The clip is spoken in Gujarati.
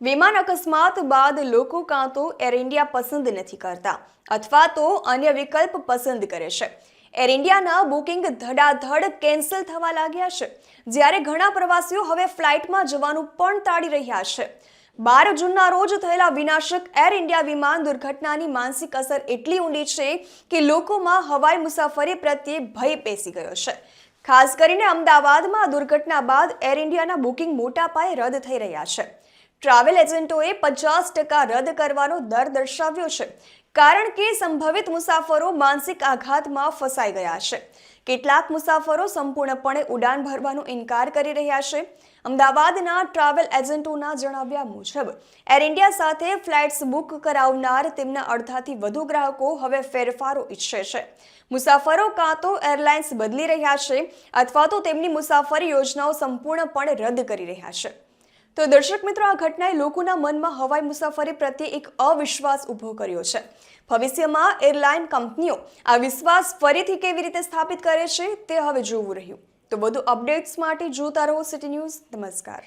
વિમાન અકસ્માત બાદ લોકો કાં તો એર ઇન્ડિયા પસંદ નથી કરતા અથવા તો અન્ય વિકલ્પ પસંદ કરે છે. એર ઇન્ડિયાના બુકિંગ ધડાધડ કેન્સલ થવા લાગ્યા છે. જ્યારે ઘણા પ્રવાસીઓ હવે ફ્લાઇટમાં જવાનું પણ ટાળી રહ્યા છે. બાર જૂનના રોજ થયેલા વિનાશક એર ઇન્ડિયા વિમાન દુર્ઘટનાની માનસિક અસર એટલી ઊંડી છે કે લોકોમાં હવાઈ મુસાફરી પ્રત્યે ભય પેસી ગયો છે. ખાસ કરીને અમદાવાદમાં દુર્ઘટના બાદ એર ઇન્ડિયાના બુકિંગ મોટા પાયે રદ થઈ રહ્યા છે. ટ્રાવેલ એજન્ટોએ પચાસ ટકા રદ કરવાનો દર દર્શાવ્યો છે. કારણ કે સંભવિત મુસાફરો માનસિક આઘાતમાં ફસાઈ ગયા છે. કેટલાક મુસાફરો સંપૂર્ણપણે ઉડાન ભરવાનો ઇનકાર કરી રહ્યા છે. અમદાવાદના ટ્રાવેલ એજન્ટોના જણાવ્યા મુજબ, એર ઇન્ડિયા સાથે ફ્લાઇટ્સ બુક કરાવનાર તેમના અડધાથી વધુ ગ્રાહકો હવે ફેરફારો ઈચ્છે છે. મુસાફરો કાં તો એરલાઇન્સ બદલી રહ્યા છે અથવા તો તેમની મુસાફરી યોજનાઓ સંપૂર્ણપણે રદ કરી રહ્યા છે. તો દર્શક મિત્રો, આ ઘટનાએ લોકોના મનમાં હવાઈ મુસાફરી પ્રત્યે એક અવિશ્વાસ ઊભો કર્યો છે. ભવિષ્યમાં એરલાઇન કંપનીઓ આ વિશ્વાસ ફરીથી કેવી રીતે સ્થાપિત કરે છે તે હવે જોવું રહ્યું. તો વધુ અપડેટ્સ માટે જોતા રહો સિટી ન્યૂઝ. નમસ્કાર.